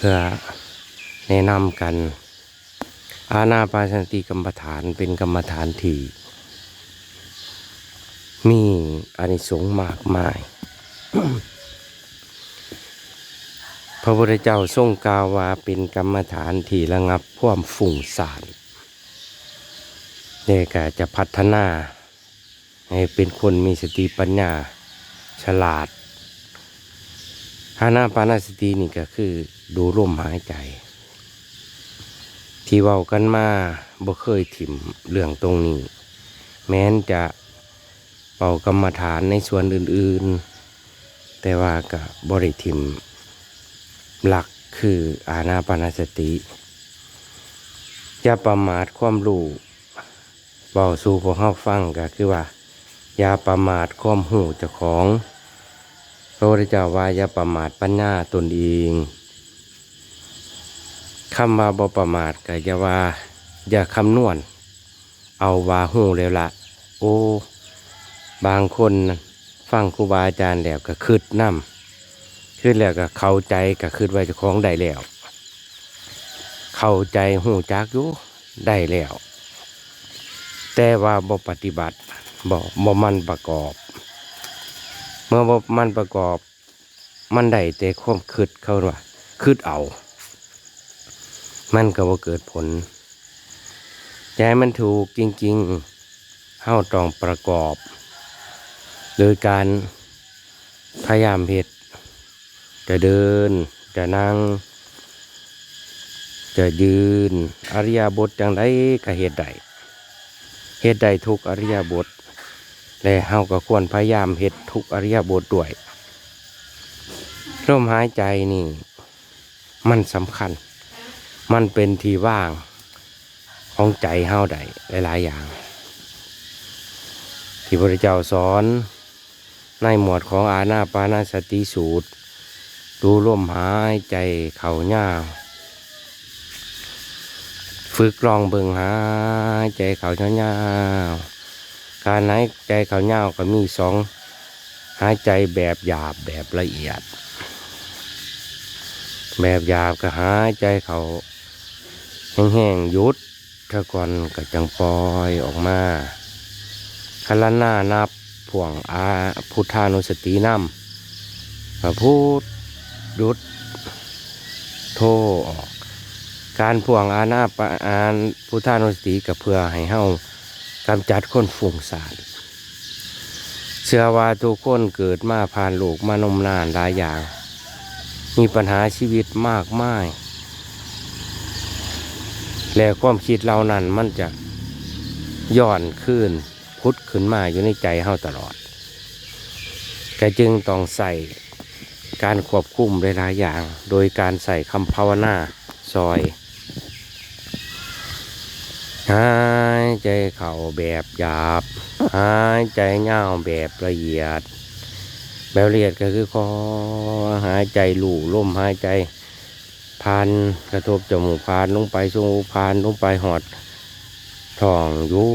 เพื่อแนะนำกัน อาณาปานสติกรรมฐานเป็นกรรมฐานที่มีอานิสงส์มากมาย พระพุทธเจ้าทรงกาวาเป็นกรรมฐานที่ระงับความฝุ่งซ่านเด็กจะพัฒนา ให้เป็นคนมีสติปัญญาฉลาดอานาปานาสตินี่ก็คือ ดูลมหายใจ ที่เว้ากันมาบ่เคยถิ่มเรื่องตรงนี้ แม้นจะเป่ากรรมฐานในส่วนอื่น ๆ แต่ว่าก็บบริถิมหลักคืออาณาปานสติจะประมาทความรู้เบาสู่พวกเฮาฟังก็คือว่าอย่าประมาทความหูเจ้าของพระพุทธเจ้าว่าอย่าประมาทปัญญาตนเอง คำว่าบ่ประมาทก็อย่าว่า อย่าคำนวณ เอาว่าหูแล้วละโอ้ บางคนฟังครูบาอาจารย์แล้วก็คืดน้ำคืดแล้วก็เข้าใจก็คืดไว้เจ้าของได้แล้ว เข้าใจหูจักอยู่ได้แล้ว แต่ว่าบ่ปฏิบัติบ่บ่มันประกอบ เมื่อบ่มันประกอบ มันได้แต่ความคืดเขาว่าคืดเอา มันก็บ่เกิดผลใจมันถูกจริงๆเฮาต้องประกอบ โดยการพยายามเห็ดจะเดิน จะนั่ง จะยืน อริยบทจังไดก็เหตุใดเหตุใดทุกอริยบทและเฮาก็ควรพยายามเห็ดทุกอริยบทด้วยลมหายใจนี่ มันสำคัญ มันเป็นที่ว่างของใจเฮาได้หลายๆอย่าง ที่พระเจ้าสอนในหมวดของอาณาปานาสติสูตร ดูลมหายใจเข่าหน้าฝึกลองเบิ่งหายใจเข่าเน้าการหายใจเข่าเน้าก็มีสองหายใจแบบหยาบแบบละเอียด แบบหยาบก็หายใจเข่า แห้งๆหยุดถ้าก่อนก็จังปล่อยออกมาคละหน้านับพ่วงอาพุทธานุสตินำพระพูดยุดโทออกการพ่วงอาณาปอานพุทธานุสติก็เพื่อให้เฮากำจัดคนฝุ่งสารเชื่อว่าทุกคนเกิดมาผ่านโลกมานมนานหลายอย่าง มีปัญหาชีวิตมากมาย และความคิดเรานั้นมันจะย่อนขึ้นพุดขึ้นมาอยู่ในใจเฮาตลอดก็จึงต้องใส่การควบคุมหลายๆอย่าง โดยการใส่คำภาวนาซอยหายใจเข่าแบบหยาบหายใจเงาแบบละเอียด แบบละเอียดก็คือคอหายใจหลู่ลมหายใจ ผ่านกระทบจมูกผ่านลงไปสูงผ่านลงไปหอดท้องยุ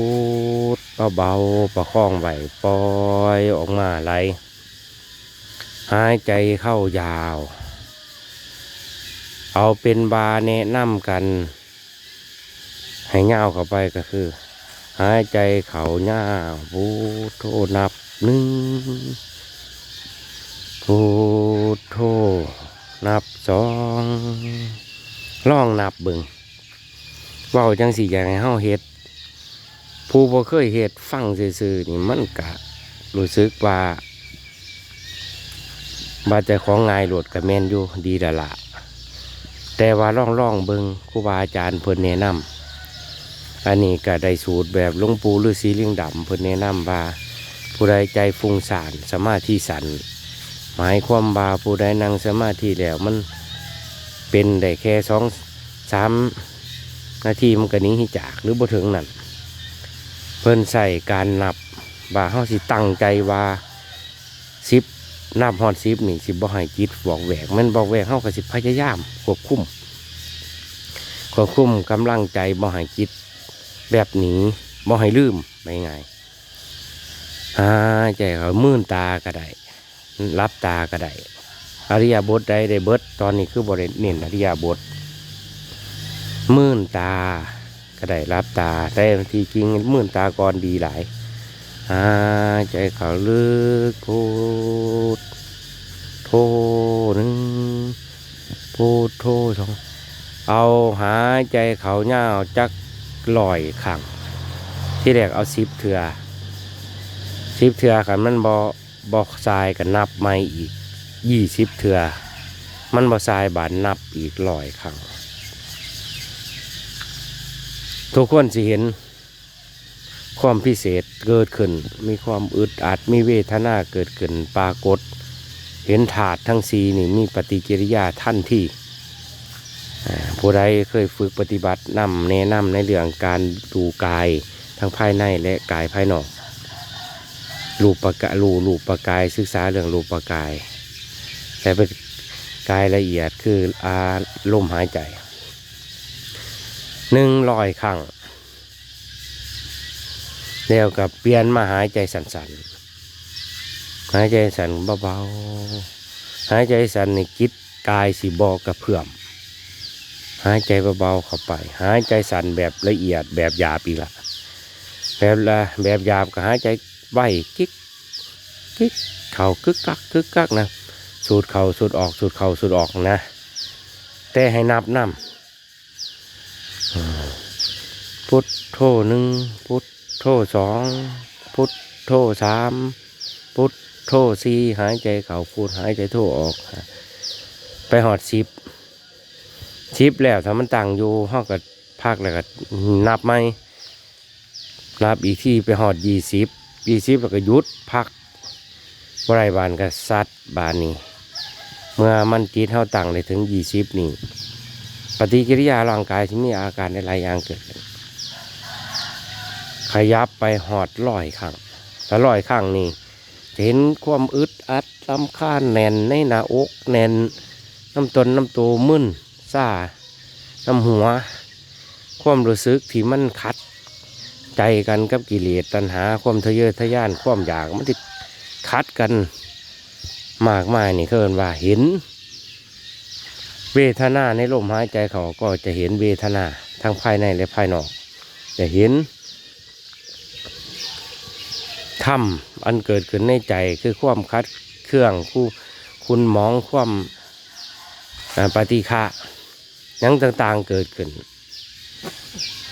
ดเบาๆประคองไหวปล่อยออกมาไหลหายใจเข้ายาว เอาเป็นบาแนะนำกัน ให้เงาเข้าไปก็คือ หายใจเขาเงาพูโทนับหนึ่งพูดโท นับสองลองนับเบิ่งเว้าจังสี่อย่างให้เฮาเฮ็ดผู้บ่เคยเฮ็ดฟังซื่อๆนี่มันกะรู้สึกว่าบาดใจของงายโหลดกับแมนอยู่ดีและละแต่ว่าล่องล่องเบิงครูบาอาจารย์เพิ่นแนะนำอันนี้ก็ได้สูตรแบบลวงปู่ฤาษีลิงดำเพิ่นแนะนำว่า ผู้ใดใจฟุ้งซ่านสมาธิสัน หมายความว่าผู้ใดนั่งสมาธิแล้วมันเป็นได้แค่สองสามนาทีมันก็หนี้จากหรือบ่ถึงนั่นเพิ่นใส่การนับว่าเฮาสิตั้งใจว่าสิบนับฮอดสิบนี่สิบ่ให้จิตบอกแหวกมันบอกแหวกเฮาก็สิพยายามควบคุมควบคุมกำลังใจบ่ให้จิตแบบหนี้บ่ให้ลืมไปไงายหายใจเขามื่นตาก็ได้ รับตาก็ได้อริยบทใดได้เบิดตอนนี้คือบริเน้นอริยบทมื่นตาก็ได้รับตาแต่ทีจริงมื่นตาก่อนดีหลายหายใจเขาลึกพูดโทหนึ่งพูดโทสองเอาหายใจเขาเงาวจักลอยขังที่แรกเอาสิบเถื่อสิบเถื่อขันมันบ บอกทรายกันนับไม่อีกยี่สิบเถื่อมันบอทรายบานนับอีกลอยขังทุกคนสิเห็น ความพิเศษเกิดขึ้น มีความอึดอัดมีเวทนาเกิดขึ้นปรากฏ เห็นถาดทั้งสีนี่มีปฏิกิริยาท่านที่ผู้ใดเคยฝึกปฏิบัตินำแนะนำในเรื่องการดูกายทั้งภายในและกายภายนอก รูปปะกรูรูปปะกายศึกษาเรื่องรูปปะกาย แต่เป็นกายละเอียดคืออาลมหายใจหนึ่งรอยครั้งแล้วกับเปลี่ยนมาหายใจสั่นๆหายใจสั่นเบาๆหายใจสั่นในคิดกายสีบอกกระเพื่อมหายใจเบาๆเข้าไป หายใจสั่นแบบละเอียดแบบหยาบอีกละแบบละแบบหยาบก็หายใจ ไหวกิ๊กกิ๊กเข่ากึกกักกึกกักนะสูดเข่าสูดออกสูดเข่าสูดออกนะ แต่ให้นับน้ำพุทโธหนึ่งพุทโธสองพุทโธสามพุทโธสี่หายใจเข่าพูดหายใจโธออก ไปหอดสิบชิปแล้วถ้ามันตั้งอยู่ห้องกับพักแล้วก็นับไหมนับอีกที่ไปหอดยี่สิบ ยี่สิบแล้วก็หยุดพักบรายบานกับซัดบานนี้ เมื่อมันจิตเท่าตั้งได้ถึงยี่สิบนี่ปฏิกิริยาร่างกายที่มีอาการหลายอย่างเกิดขึ้นขยับไปหอดลอยข้างถ้าลอยข้างนี่เห็นความอึดอัดลำคาแน่นในหน้าอกแน่นน้ำตนน้ำตัวมึนซ่าน้ำหัว ความรู้สึกที่มันขัด ใจกันกับกิเลสตัณหาความทะเยอทะยานความอยากมันติดคัดกันมากมายนี่เขาเอินว่าเห็น เวทนาในลมหายใจเขาก็จะเห็นเวทนาทั้งภายในและภายนอก จะเห็นธรรมอันเกิดขึ้นในใจคือความคัดเครื่องผู้คุณมองความปฏิฆะยังต่างๆเกิดขึ้น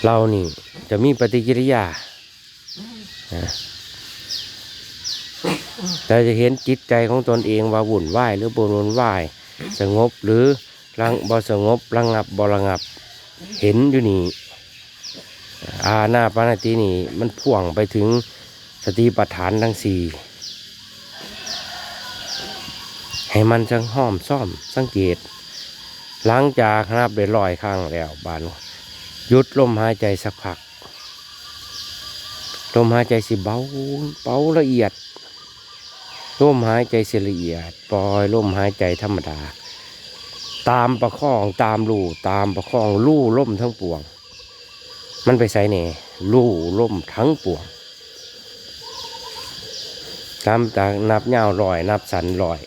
เรานี่จะมีปฏิกิริยาอ่าจะเห็นจิตใจของตนเองว่าวุ่นวายหรือบนวุ่นวาย สงบหรือรังบ่สงบระงับบระงับ เห็นอยู่นี่อาหน้าปานาตินี่ มันพ่วงไปถึงสติปัฏฐานทั้งสี่ให้มันจังห้อมซ่อมสังเกต หลังจากนับได้ลอยข้างแล้วบาน หยุดลมหายใจสักพัก ลมหายใจสิเบาเบาละเอียด ลมหายใจสิละเอียด ปล่อยลมหายใจธรรมดา ตามประคองตามลู่ตามประคองลู่ล่มทั้งปวง มันไปใส่เนี่ยลู่ล่มทั้งปวงตามจากนับเงาลอย นับสันลอย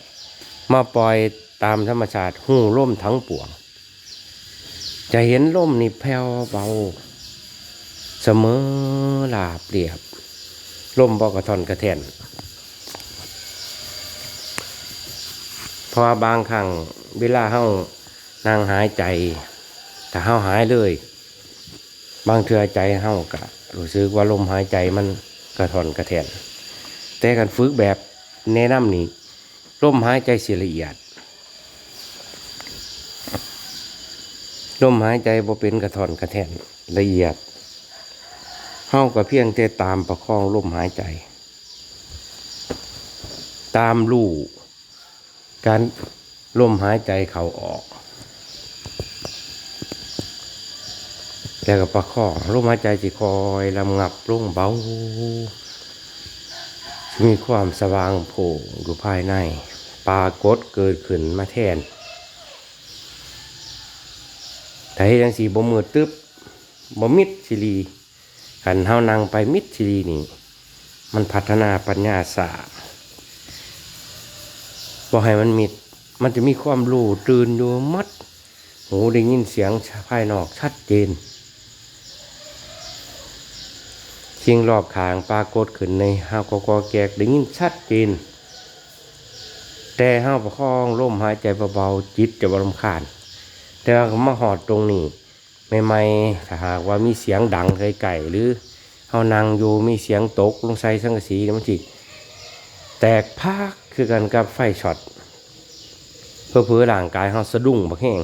มาปล่อยตามธรรมชาติหูล่มทั้งปวง จะเห็นล่มนี่แผ่วเบา เสมอลาบเรียบล่มบอกระทอนกระแทนเพราะบางครั้งเวลาเฮานั่งหายใจถ้าเฮาหายเลย บางเทื่อใจเฮากะรู้สึกว่าลมหายใจมันกระทอนกระแทนแต่การฝึกแบบแนะนำนี่ลมหายใจเสียละเอียด ลมหายใจบ่เป็นกระทอนกระแทนละเอียดเฮาก็เพียงแต่ตามประคองลมหายใจ ตามลู่การลมหายใจเขาออกแล้วก็ประคองลมหายใจจะคอยลำงับลงเบามีความสว่างโผล่อยู่ภายในปรากฏเกิดขึ้นมาแทน แต่ให้ยังสีบ่มือตึบบ่มิดชิลีขันเฮานั่งไปมิดชิลีนี่ มันพัฒนาปัญญาศาสตร์บ่ให้มันมิด มันจะมีความรู้ตื่นอยู่มัดหูได้ยินเสียงภายนอกชัดเจนเสิ่งรอบขางปรากฏขึ้นในห้าวกอกอแกกได้ยินชัดเจนแต่ห้าวประคองลมหายใจเบาๆจิตจะบรำคาญ แต่ว่าเขามาหอดตรงนี้ใหม่ๆถ้าหากว่ามีเสียงดังไกลๆหรือเฮานั่งอยู่มีเสียงตกลงใส่สังกะสีมันจิแตกพากคือกันกับไฟช็อตเพื่อเพื่อร่างกายเฮาสะดุ้งบักแห้ง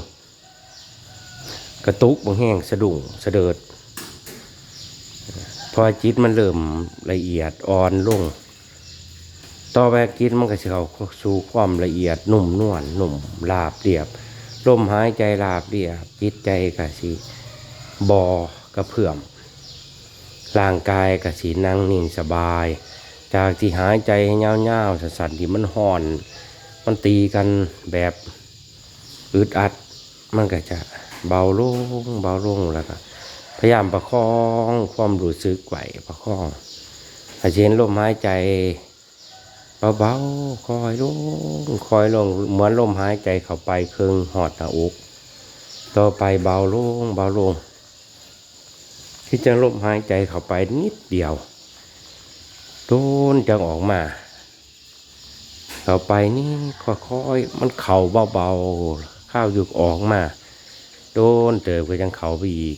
กระตุกบางแห้งสะดุ้งสะเดิดพอจิตมันเริ่มละเอียดอ่อนลง ต่อไปจิตมันก็จะเข้าสู่ความละเอียดนุ่มนวลนุ่มลาบเรียบ ลมหายใจลาบเรียจิตใจก็สิบอกระเพื่อมร่างกายก็สินั่งนิ่งสบาย จากที่หายใจเงาๆสั่นๆที่มันห่อน มันตีกันแบบอึดอัด มันก็จะเบาลงเบาลงแล้วก็พยายามประคองความรู้สึกไหวประคองอาเชนลมหายใจ เบาๆคอยลงคอยลงเหมือนลมหายใจเข้าไปเคืองหอดหน้าอกต่อไปเบาลงเบาลงที่จะลมหายใจเข้าไปนิดเดียวโดนจังออกมาต่อไปนี่ค่อยๆมันเข่าเบาๆข้าวหยุกออกมาโดนเติบก็ยังเข่าไปอีก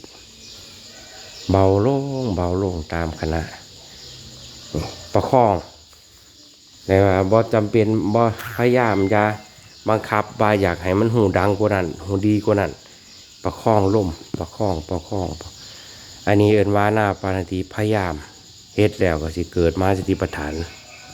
เบาลงเบาลงตามคณะประคอง แต่ว่าบ่จำเป็นบ่พยายามจะบังคับว่าอยากให้มันหูดังกว่านั้นหูดีกว่านั้นประคองลมประคองประคอง อันนี้เอินว่าหน้าปานาทีพยายามเฮ็ดแล้วก็สิเกิดมาสติปัฏฐาน